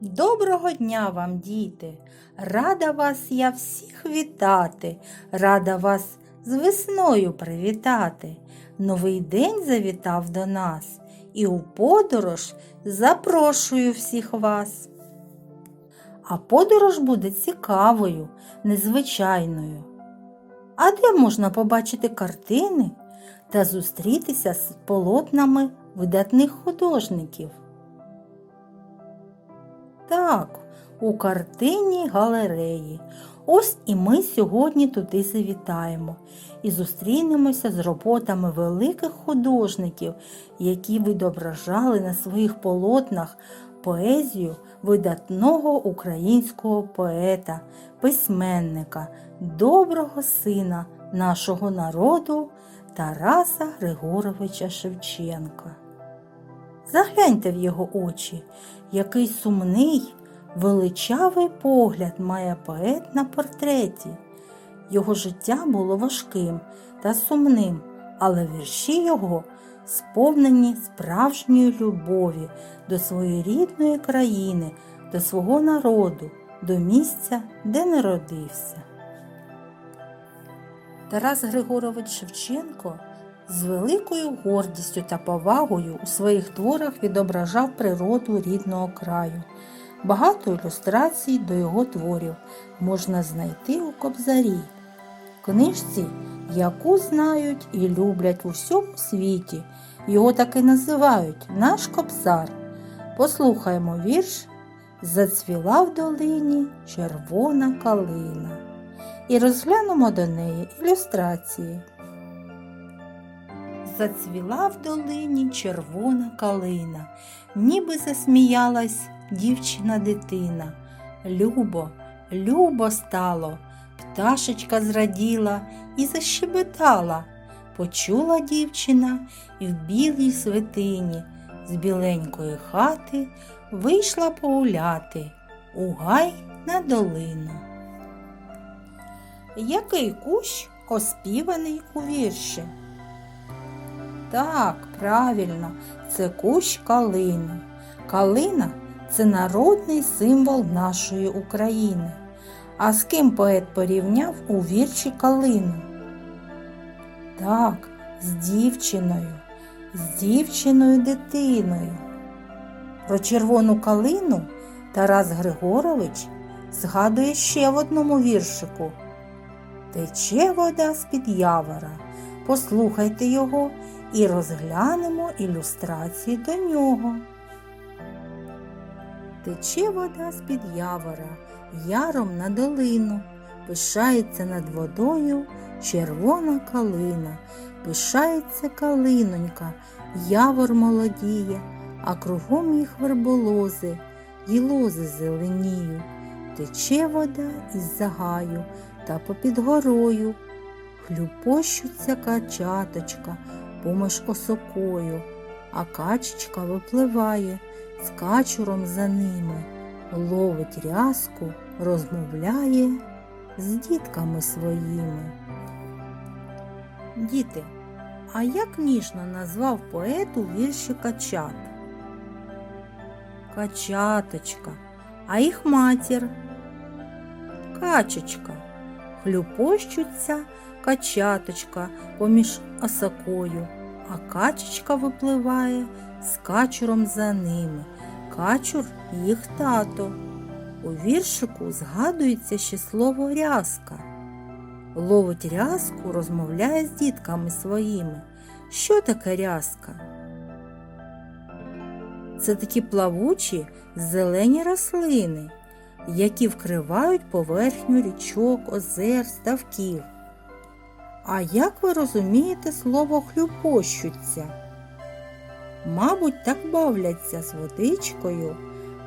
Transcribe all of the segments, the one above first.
Доброго дня вам, діти! Рада вас я всіх вітати, рада вас з весною привітати. Новий день завітав до нас, і у подорож запрошую всіх вас. А подорож буде цікавою, незвичайною. А де можна побачити картини та зустрітися з полотнами видатних художників? Так, у картині галереї. Ось і ми сьогодні туди завітаємо і зустрінемося з роботами великих художників, які відображали на своїх полотнах поезію видатного українського поета, письменника, доброго сина нашого народу Тараса Григоровича Шевченка. Загляньте в його очі, який сумний, величавий погляд має поет на портреті. Його життя було важким та сумним, але вірші його сповнені справжньої любові до своєї рідної країни, до свого народу, до місця, де народився. Тарас Григорович Шевченко з великою гордістю та повагою у своїх творах відображав природу рідного краю. Багато ілюстрацій до його творів можна знайти у Кобзарі, книжці, яку знають і люблять у всьому світі. Його так і називають наш кобзар. Послухаймо вірш Зацвіла в долині червона калина і розглянемо до неї ілюстрації. Зацвіла в долині червона калина, ніби засміялась дівчина дитина. Любо, любо стало, пташечка зраділа і защебетала. Почула дівчина і в білій свитині з біленької хати вийшла погуляти у гай на долину. Який кущ оспіваний у вірші? Так, правильно, це кущ калини. Калина це народний символ нашої України. А з ким поет порівняв у вірші калину? Так, з дівчиною, з дівчиною дитиною. Про червону калину Тарас Григорович згадує ще в одному віршику. Тече вода з-під явора. Послухайте його і розглянемо ілюстрації до нього. Тече вода з-під явора, яром на долину, пишається над водою червона калина, пишається калинонька, явор молодіє, а кругом їх верболози, й лози зеленіють. Тече вода із загаю та попід горою, хлюпощуться качаточка поміж осокою, а качечка випливає з качуром за ними, ловить рязку, розмовляє з дітками своїми. Діти, а як ніжно назвав поет у вірші качат? Качаточка, а їх матір. Качечка, хлюпощуться качаточка поміж осокою, а качечка випливає з качуром за ними. Качур їх тато. У віршику згадується ще слово рязка. Ловить рязку, розмовляє з дітками своїми. Що таке рязка? Це такі плавучі зелені рослини, які вкривають поверхню річок, озер, ставків. А як ви розумієте слово хлюпощуться? Мабуть, так бавляться з водичкою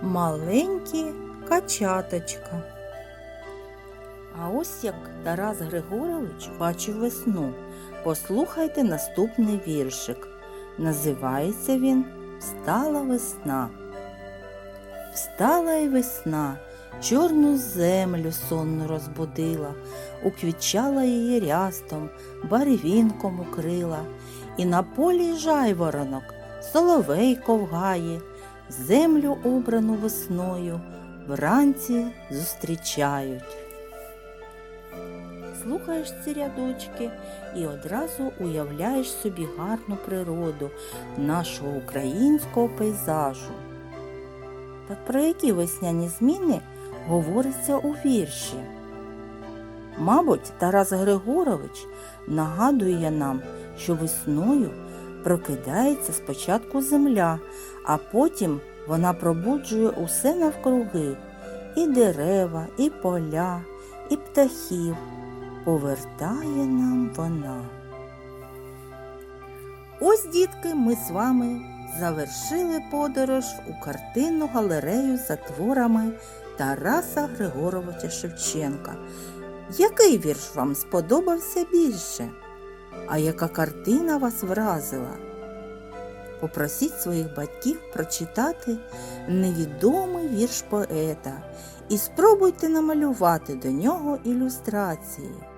маленькі качаточка. А ось як Тарас Григорович бачив весну. Послухайте наступний віршик. Називається він Встала весна. Встала й весна, чорну землю сонну розбудила, уквічала її рястом, барвінком укрила, і на полі жайворонок соловей ковгає, землю обрану весною, вранці зустрічають. Слухаєш ці рядочки і одразу уявляєш собі гарну природу нашого українського пейзажу. Про які весняні зміни говориться у вірші? Мабуть, Тарас Григорович нагадує нам, що весною прокидається спочатку земля, а потім вона пробуджує усе навкруги і дерева, і поля, і птахів. Повертає нам вона. Ось, дітки, ми з вами завершили подорож у картинну галерею за творами Тараса Григоровича Шевченка. Який вірш вам сподобався більше? А яка картина вас вразила? Попросіть своїх батьків прочитати невідомий вірш поета і спробуйте намалювати до нього ілюстрації.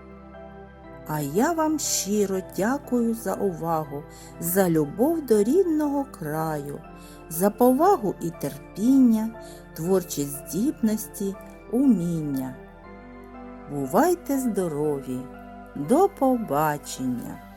А я вам щиро дякую за увагу, за любов до рідного краю, за повагу і терпіння, творчі здібності, уміння. Бувайте здорові! До побачення!